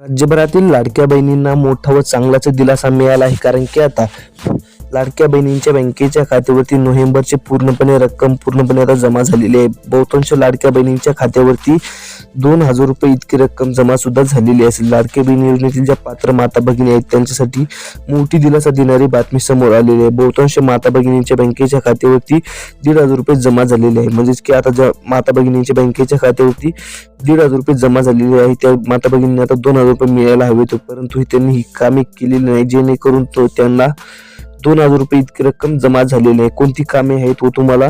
राज्यभरातील लाडक्या बहिणींना मोठा व चांगलाच दिलासा मिळाला आहे कारण की आता लाडक्या बहिणींच्या बँकेच्या खात्यावरती नोव्हेंबरची पूर्णपणे रक्कम पूर्णपणे आता जमा झालेली आहे. बहुतांश लाडक्या बहिणींच्या खात्यावरती दोन हजार रुपये इतकी रक्कम जमा सुद्धा झालेली असेल. लाडके बहीण योजनेतील ज्या पात्र माता भगिनी आहेत त्यांच्यासाठी मोठी दिलासा देणारी बातमी समोर आलेली आहे. बहुतांश माता भगिनींच्या बँकेच्या खात्यावरती दीड हजार रुपये जमा झालेले आहे. म्हणजेच की आता ज्या माता भगिनींच्या बँकेच्या खात्यावरती दीड हजार रुपये जमा झालेले आहे त्या माता भगिनींना आता दोन हजार रुपये मिळायला हवे होते परंतु त्यांनी ही कामे केलेली नाही. जेणेकरून तो त्यांना दोन हजार रुपये इतकी रक्कम जमा झालेली आहे. कोणती कामे आहेत व तुम्हाला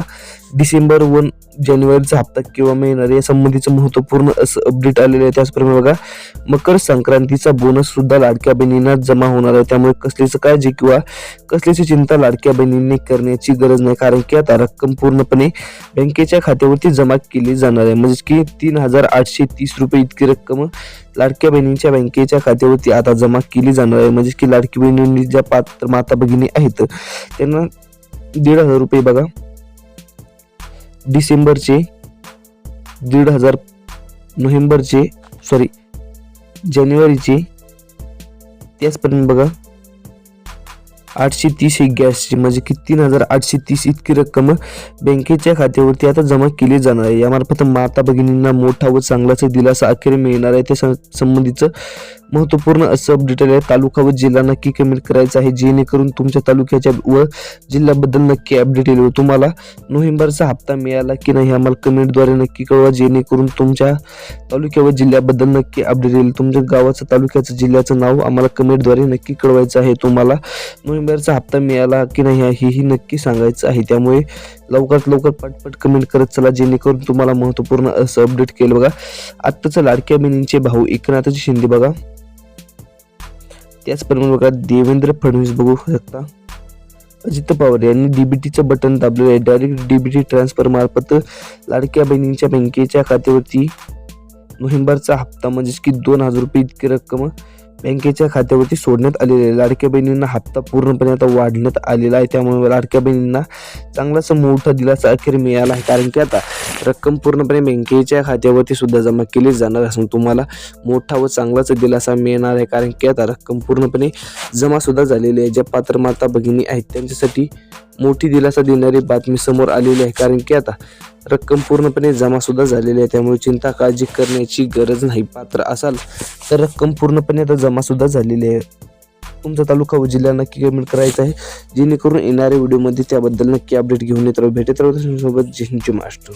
डिसेंबर व जानेवारीचा हप्ता किंवा मिळणार या संबंधीचं महत्त्वपूर्ण असं अपडेट आलेलं आहे. त्याचप्रमाणे बघा मकर संक्रांतीचा बोनस सुद्धा लाडक्या बहिणींना जमा होणार आहे. त्यामुळे कसलीच काळजी किंवा कसलीची चिंता लाडक्या बहिणींनी करण्याची गरज नाही. कारण की आता रक्कम पूर्णपणे बँकेच्या खात्यावरती जमा केली जाणार आहे. म्हणजेच की तीन हजार आठशे तीस रुपये इतकी रक्कम लाडक्या बहिणींच्या बँकेच्या खात्यावरती आता जमा केली जाणार आहे. म्हणजे की लाडकी बहिणींनी ज्या पात्र माता भगिनी आहेत त्यांना दीड हजार रुपये बघा डिसेंबरचे दीड हजार नोव्हेंबरचे सॉरी जानेवारीचे त्याचपर्यंत बघा. आठशे तीस ही गॅसची म्हणजे की तीन हजार आठशे तीस इतकी रक्कम बँकेच्या खात्यावरती आता जमा केली जाणार आहे. यामार्फत माता भगिनींना मोठा व चांगलाचा दिलासा अखेर मिळणार आहे. त्या सं- संबंधीचं महत्त्वपूर्ण असं अपडेट आलं आहे तालुका व जिल्हा नक्की कमेंट करायचं आहे. जेणेकरून तुमच्या तालुक्याच्या व जिल्ह्याबद्दल नक्की अपडेट येईल तुम्हाला नोव्हेंबरचा हप्ता मिळाला की नाही आम्हाला कमेंटद्वारे नक्की कळवा. जेणेकरून तुमच्या तालुक्या व जिल्ह्याबद्दल नक्की अपडेट येईल. तुमच्या गावाचं तालुक्याचं जिल्ह्याचं नाव आम्हाला कमेंटद्वारे नक्की कळवायचं आहे. तुम्हाला नोव्हेंबरचा हप्ता मिळाला की नाही हेही नक्की सांगायचं आहे. त्यामुळे लवकरात लवकर पटपट कमेंट करत चला जेणेकरून तुम्हाला महत्त्वपूर्ण असं अपडेट केलं बघा. आत्ताचं लाडक्या बहिणींचे भाऊ एकनाथजी शिंदे बघा. त्याचप्रमाणे बघा देवेंद्र फडणवीस बघू शकता. अजित पवार यांनी डीबीटीचं बटन दाबलेलं आहे. डायरेक्ट डीबीटी ट्रान्सफर मार्फत लाडक्या बहिणींच्या बँकेच्या खात्यावरती नोव्हेंबरचा हप्ता म्हणजेच की दोन हजार रुपये इतकी रक्कम बँकेच्या खात्यावरती सोडण्यात आलेले आहे लाडक्या बहिणींना हप्ता पूर्णपणे आता वाढण्यात आलेला आहे. त्यामुळे लाडक्या बहिणींना चांगलाच मोठा दिलासा अखेर मिळाला आहे. कारण की आता रक्कम पूर्णपणे बँकेच्या खात्यावरती सुद्धा जमा केली जाणार असून तुम्हाला मोठा व चांगलाच दिलासा मिळणार आहे. कारण की आता रक्कम पूर्णपणे जमा सुद्धा झालेली आहे. ज्या पात्र माता भगिनी आहेत त्यांच्यासाठी मोठी दिलासा देणारी बातमी समोर आलेली आहे. कारण की आता रक्कम पूर्णपणे जमा सुद्धा झालेली आहे. त्यामुळे चिंता काळजी करण्याची गरज नाही. पात्र असाल तर रक्कम पूर्णपणे आता जमा सुद्धा झालेली आहे. तुमचा तालुका व जिल्हा नक्की कमेंट करायचा आहे. जेणेकरून येणाऱ्या व्हिडिओमध्ये त्याबद्दल नक्की अपडेट घेऊन येत राहू. भेटत राहू सोबत जय हिंद, महाराष्ट्र.